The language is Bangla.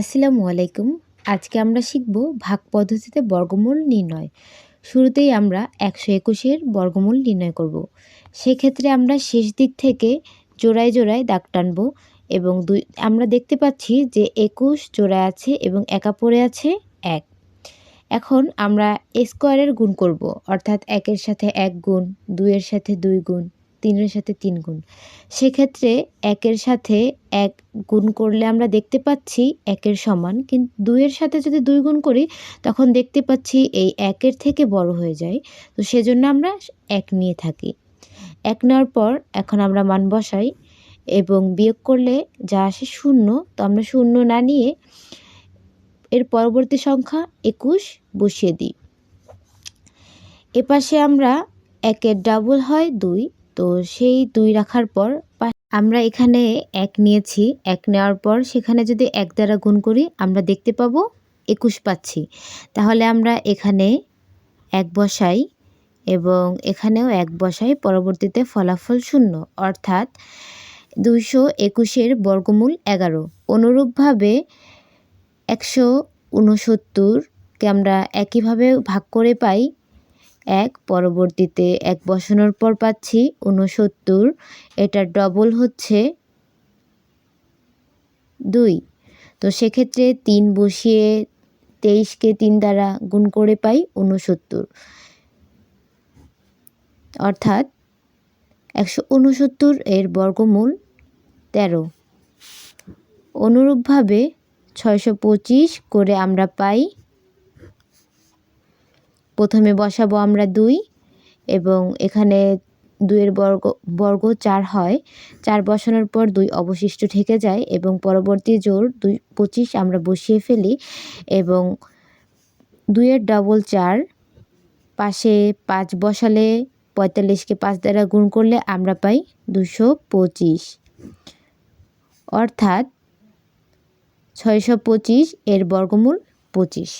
আসসালামু আলাইকুম। আজকে আমরা শিখব ভাগ পদ্ধতিতে বর্গমূল নির্ণয়। শুরুতেই আমরা একশো একুশের বর্গমূল নির্ণয় করব। সেক্ষেত্রে আমরা শেষ দিক থেকে জোড়ায় জোড়ায় দাগ টানব এবং দুই আমরা দেখতে পাচ্ছি যে একুশ জোড়ায় আছে এবং একা পড়ে আছে এক। এখন আমরা স্কোয়ারের গুণ করব, অর্থাৎ একের সাথে এক গুণ, দুইয়ের সাথে দুই গুণ তিনের সাথে তিন গুণ। সেক্ষেত্রে একের সাথে এক গুণ করলে আমরা দেখতে পাচ্ছি একের সমান, কিন্তু দুইয়ের সাথে যদি দুই গুণ করি, তখন দেখতে পাচ্ছি এই একের থেকে বড় হয়ে যায়। তো সেজন্য আমরা এক নিয়ে থাকি। এক নেওয়ার পর এখন আমরা মান বসাই এবং বিয়োগ করলে যা আসে শূন্য। তো আমরা শূন্য না নিয়ে এর পরবর্তী সংখ্যা একুশ বসিয়ে দিই। এপাশে আমরা একের ডাবল হয় দুই। তো সেই দুই রাখার পর আমরা এখানে এক নিয়েছি। এক নেওয়ার পর সেখানে যদি এক দ্বারা গুণ করি, আমরা দেখতে পাবো একুশ পাচ্ছি। তাহলে আমরা এখানে এক বসাই এবং এখানেও এক বসাই, পরবর্তীতে ফলাফল শূন্য। অর্থাৎ দুইশো একুশের বর্গমূল এগারো। অনুরূপভাবে একশো ঊনসত্তরকে আমরা একইভাবে ভাগ করে পাই। এক, পরবর্তীতে এক বসানোর পর পাচ্ছি উনসত্তর এটার ডবল হচ্ছে দুই। তো সেক্ষেত্রে তিন বসিয়ে তেইশকে তিন দ্বারা গুণ করে পাই উনসত্তর অর্থাৎ একশো উনসত্তর এর বর্গমূল তেরো। অনুরূপভাবে ছয়শো পঁচিশ করে আমরা পাই প্রথমে বসাবো আমরা দুই এবং এখানে দুইয়ের বর্গ বর্গ চার হয়। চার বসানোর পর দুই অবশিষ্ট থেকে যায় এবং পরবর্তী জোর দুই, পঁচিশ আমরা বসিয়ে ফেলি এবং দুইয়ের ডবল চার পাশে পাঁচ বসালে পঁয়তাল্লিশকে পাঁচ দ্বারা গুণ করলে আমরা পাই দুশো পঁচিশ। অর্থাৎ ছয়শো পঁচিশ এর বর্গমূল পঁচিশ।